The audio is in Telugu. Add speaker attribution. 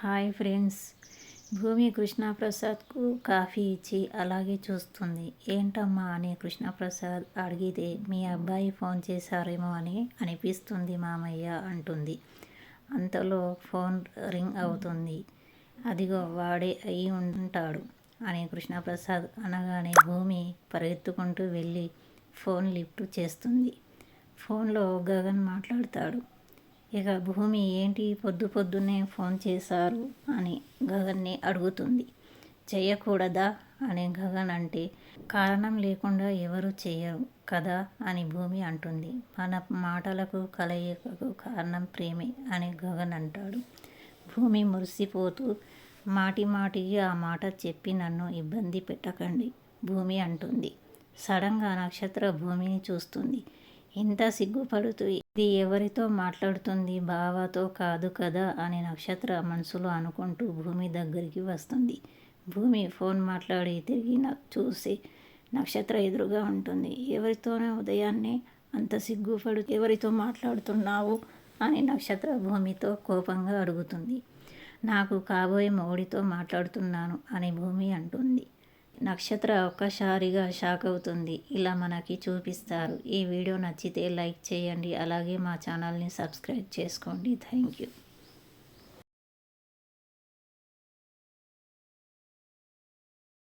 Speaker 1: Hi friends. భూమి కృష్ణప్రసాద్కు కాఫీ ఇచ్చి అలాగే చూస్తుంది. ఏంటమ్మా అని కృష్ణప్రసాద్ అడిగితే మీ అబ్బాయి ఫోన్ చేశారేమో అని అనిపిస్తుంది మామయ్య అంటుంది. అంతలో ఫోన్ రింగ్ అవుతుంది. అదిగో వాడే అయి ఉంటాడు అని కృష్ణప్రసాద్ అనగానే భూమి పరిగెత్తుకుంటూ వెళ్ళి ఫోన్ లిఫ్ట్ చేస్తుంది. ఫోన్లో గగన్ మాట్లాడతాడు. ఇక భూమి ఏంటి? పొద్దు పొద్దున్నే ఫోన్ చేశారు అని గగన్ని అడుగుతుంది. చేయకూడదా అని గగన్ అంటే కారణం లేకుండా ఎవరు చేయరు కదా? అని భూమి అంటుంది. మన మాటలకు కలయికకు కారణం ప్రేమే అని గగన్ అంటాడు. భూమి మురిసిపోతూ మాటి మాటికి ఆ మాట చెప్పి నన్ను ఇబ్బంది పెట్టకండి భూమి అంటుంది. సడన్గా నక్షత్ర భూమిని చూస్తుంది. ఇంత సిగ్గుపడుతూ ఇది ఎవరితో మాట్లాడుతుంది? బావతో కాదు కదా అని నక్షత్ర మనసులో అనుకుంటూ భూమి దగ్గరికి వస్తుంది. భూమి ఫోన్ మాట్లాడి తిరిగి చూసి నక్షత్ర ఎదురుగా ఉంటుంది. ఎవరితోనే ఉదయాన్నే అంత సిగ్గుపడు ఎవరితో మాట్లాడుతున్నావు? అని నక్షత్ర భూమితో కోపంగా అడుగుతుంది. నాకు కాబోయే మౌడితో మాట్లాడుతున్నాను అని భూమి అంటుంది. నక్షత్ర ఒక్కసారిగా షాక్ అవుతుంది. ఇలా మనకి చూపిస్తారు. ఈ వీడియో నచ్చితే లైక్ చేయండి. అలాగే మా ఛానల్ని సబ్స్క్రైబ్ చేసుకోండి. Thank you.